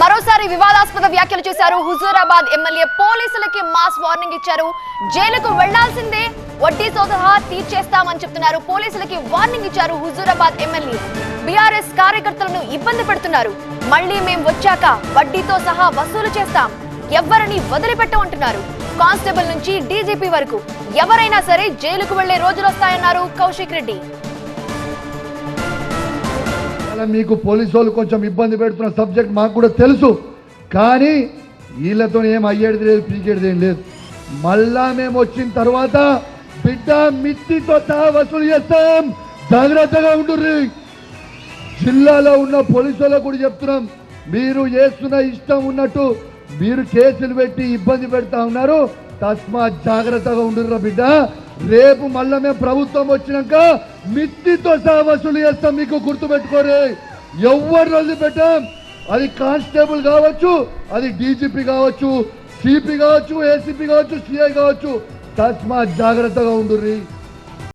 మరోసారి వివాదాస్పద వ్యాఖ్యలు చేశారు హుజూరాబాద్ ఎమ్మెల్యే పోలీసులకి మాస్ వార్నింగ్ ఇచ్చారు. జైలుకు వెళ్ళాల్సిందే. వడ్డీతో సహా తీర్చేస్తామని చెప్తున్నారు. పోలీసులకి వార్నింగ్ ఇచ్చారు హుజూరాబాద్ ఎమ్మెల్యే. బీఆర్ఎస్ కార్యకర్తలను ఇబ్బంది పెడుతున్నారు. మళ్ళీ మేం వచ్చాక వడ్డీతో సహా వసూలు చేస్తాం. ఎవ్వరిని వదిలిపెట్టమంటున్నారు కానిస్టేబుల్ నుంచి డీజీపీ వరకు ఎవరైనా సరే జైలుకు వెళ్ళే రోజులు వస్తాయన్నారు కౌశిక్ రెడ్డి. అలా మీకు పోలీసు వాళ్ళు కొంచెం ఇబ్బంది పెడుతున్న సబ్జెక్ట్ మాకు కూడా తెలుసు. కానీ వీళ్ళతో ఏం అయ్యేది లేదు పీకేది ఏం లేదు. మళ్ళా మేము వచ్చిన తర్వాత బిడ్డ మిత్తితో సహా వసూలు చేస్తాం. జాగ్రత్తగా ఉండుర్రి. జిల్లాలో ఉన్న పోలీసు వాళ్ళకు కూడా చెప్తున్నాం. మీరు చేస్తున్న ఇష్టం ఉన్నట్టు మీరు కేసులు పెట్టి ఇబ్బంది పెడతా ఉన్నారు. తస్మాత్ జాగ్రత్తగా ఉండుర్రా బిడ్డ. రేపు మళ్ళా మేము ప్రభుత్వం వచ్చినాక మిత్తితో సహా వసూలు చేస్తాం మీకు గుర్తుపెట్టుకోరే. ఎవరు రోజు పెట్టాం. అది కానిస్టేబుల్ కావచ్చు అది డీజీపీ కావచ్చు సిపి కావచ్చు ఏసీపీ కావచ్చు సిఐ కావచ్చు. తస్మాత్ జాగ్రత్తగా ఉండుర్రీ.